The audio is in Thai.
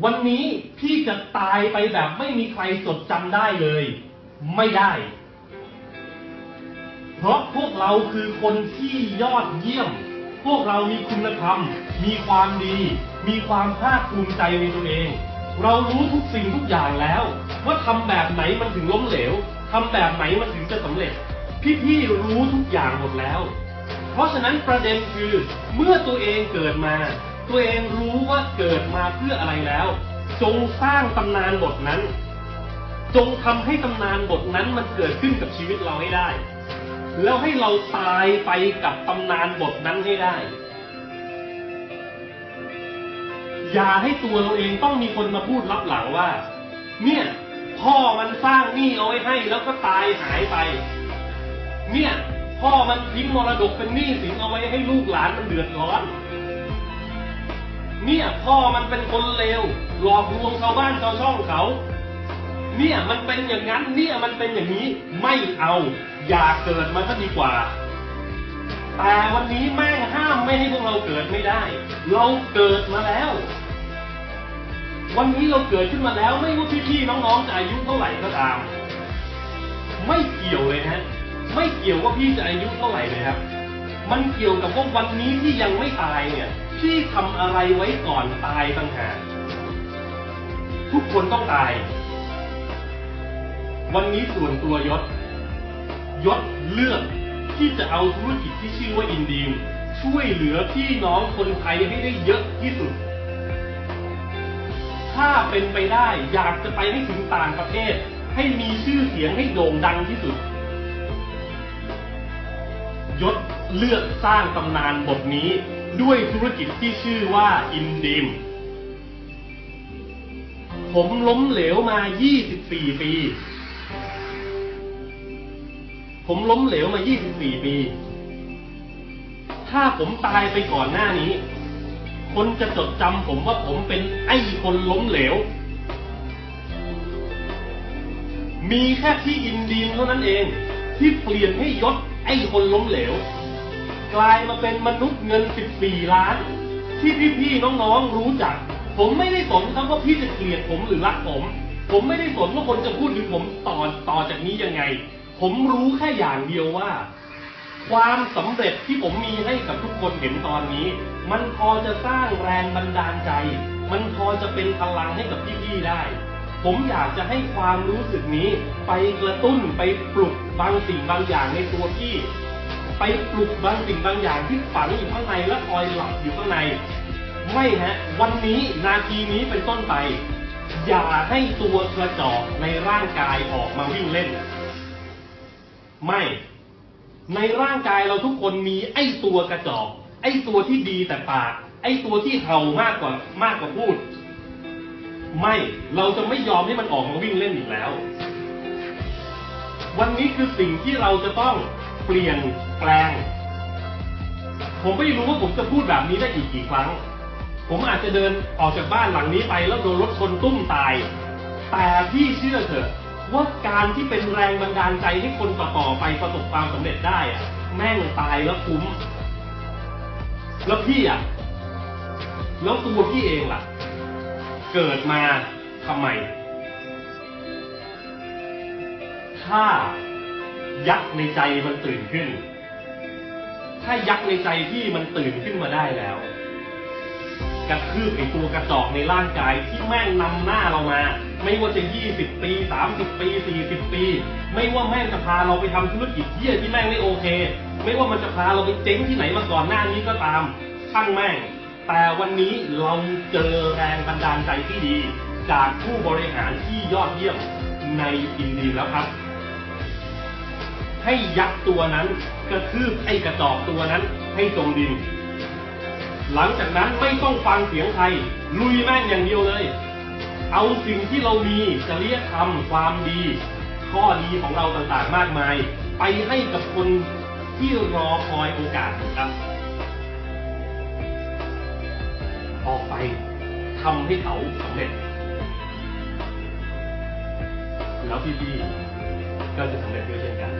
วันนี้พี่จะตายไปแบบไม่มีใครจดจำได้เลย ไม่ได้ เพราะพวกเราคือคนที่ยอดเยี่ยม พวกเรามีคุณธรรม มีความดี มีความภาคภูมิใจในตัวเอง เรารู้ทุกสิ่งทุกอย่างแล้ว ว่าทำแบบไหนมันถึงล้มเหลวทำแบบไหนมันถึงจะสำเร็จ พี่ๆรู้ทุกอย่างหมดแล้ว เพราะฉะนั้นประเด็นคือเมื่อตัวเองเกิดมา ตัวเองรู้ว่าเกิดมาเพื่ออะไรแล้ว จงสร้างตำนานบทนั้น จงทำให้ตำนานบทนั้นมันเกิดขึ้นกับชีวิตเราให้ได้ แล้วให้เราตายไปกับตำนานบทนั้นให้ได้ อย่าให้ตัวเราเองต้องมีคนมาพูดรับหลังว่า เนี่ยพ่อมันสร้างหนี้เอาไว้ให้แล้วก็ตายหายไป เนี่ย พ่อมันทิ้งมรดกเป็นหนี้สินเอาไว้ให้ลูกหลานมันเดือดร้อน เนี่ยพ่อมันเป็นคนเลวหลอกลวงชาวบ้านชาวช่องเขา เนี่ยมันเป็นอย่างนั้น เนี่ยมันเป็นอย่างนี้ไม่เอาอย่าเกิดมาซะดีกว่า แต่วันนี้แม่งห้ามไม่ให้พวกเราเกิดไม่ได้ เราเกิดมาแล้ว วันนี้เราเกิดขึ้นมาแล้วไม่ว่าพี่ๆน้องๆจะอายุเท่าไหร่ก็ตาม ไม่เกี่ยวเลยฮะไม่เกี่ยวว่าพี่จะอายุเท่าไหร่เลยครับ มันเกี่ยวกับว่าวันนี้ที่ยังไม่ตายเนี่ย พี่ทำอะไรไว้ก่อนตายต่างหากทุกคนต้องตาย วันนี้ส่วนตัวยศ ยศเลือกที่จะเอาธุรกิจที่ชื่อว่าอินดีมช่วยเหลือพี่น้องคนไทยให้ได้เยอะที่สุด ถ้าเป็นไปได้อยากจะไปให้ถึงต่างประเทศ ให้มีชื่อเสียงให้โด่งดังที่สุด ยศเลือกสร้างตำนานบทนี้ ด้วยธุรกิจที่ชื่อว่าอินดีมผมล้มเหลวมา 24 ปี ผมล้มเหลวมา 24 ปี ถ้าผมตายไปก่อนหน้านี้ คนจะจดจำผมว่าผมเป็นไอ้คนล้มเหลว มีแค่ที่อินดีมเท่านั้นเอง ที่เปลี่ยนให้ยศไอ้คนล้มเหลว กลายมาเป็นมนุษย์เงิน 14 ล้าน ที่พี่ๆน้องๆรู้จัก ผมไม่ได้สนครับว่าพี่จะเกลียดผมหรือรักผม ผมไม่ได้สนว่าคนจะพูดถึงผมต่อต่อจากนี้ยังไง ผมรู้แค่อย่างเดียวว่า ความสำเร็จที่ผมมีให้กับทุกคนเห็นตอนนี้ มันพอจะสร้างแรงบันดาลใจ มันพอจะเป็นพลังให้กับพี่ๆได้ ผมอยากจะให้ความรู้สึกนี้ ไปกระตุ้นไปปลุกบางสิ่งบางอย่างในตัวพี่ ไปปลุกบางสิ่งบางอย่างที่ฝังอยู่ข้างในและคอยหลับอยู่ข้างใน ไม่ฮะ วันนี้นาทีนี้เป็นต้นไป อย่าให้ตัวกระจอกในร่างกายออกมาวิ่งเล่น ไม่ ในร่างกายเราทุกคนมีไอ้ตัวกระจอกไอ้ตัวที่ดีแต่ปาก ไอ้ตัวที่เห่ามากกว่ามากกว่าพูด ไม่เราจะไม่ยอมให้มันออกมาวิ่งเล่นอีกแล้ว วันนี้คือสิ่งที่เราจะต้อง เปลี่ยนแปลง ผมไม่รู้ว่าผมจะพูดแบบนี้ได้อีกกี่ครั้ง ผมอาจจะเดินออกจากบ้านหลังนี้ไปแล้วโดนรถชนตุ้มตาย แต่พี่เชื่อเถอะว่าการที่เป็นแรงบันดาลใจให้คนต่อๆไปประสบความสำเร็จได้อะแม่งตายแล้วคุ้ม แล้วพี่อะ แล้วตัวพี่เองล่ะ เกิดมาทำไม ถ้า ยักษ์ในใจมันตื่นขึ้น ถ้ายักษ์ในใจพี่มันตื่นขึ้นมาได้แล้ว กระทืบไอตัวกระจอกในร่างกายที่แม่งนำหน้าเรามา ไม่ว่าจะ20ปี30ปี40ปี ไม่ว่าแม่งจะพาเราไปทำธุรกิจเยี่ยที่แม่งไม่โอเค ไม่ว่ามันจะพาเราไปเจ๊งที่ไหนมาก่อนหน้านี้ก็ตามช่างแม่ง แต่วันนี้เราเจอแรงบันดาลใจที่ดี จากผู้บริหารที่ยอดเยี่ยมในอินดีแล้วครับ ให้ยักษ์ตัวนั้นกระทืบไอ้กระจอกตัวนั้นให้จมดิน หลังจากนั้นไม่ต้องฟังเสียงใครลุยแม่งอย่างเดียวเลย เอาสิ่งที่เรามีจริยธรรมความดี ข้อดีของเราต่างๆมากมาย ไปให้กับคนที่รอคอยโอกาสอยู่ครับ ออกไปทำให้เขาสำเร็จ แล้วพี่ๆก็จะสำเร็จด้วยเช่นกัน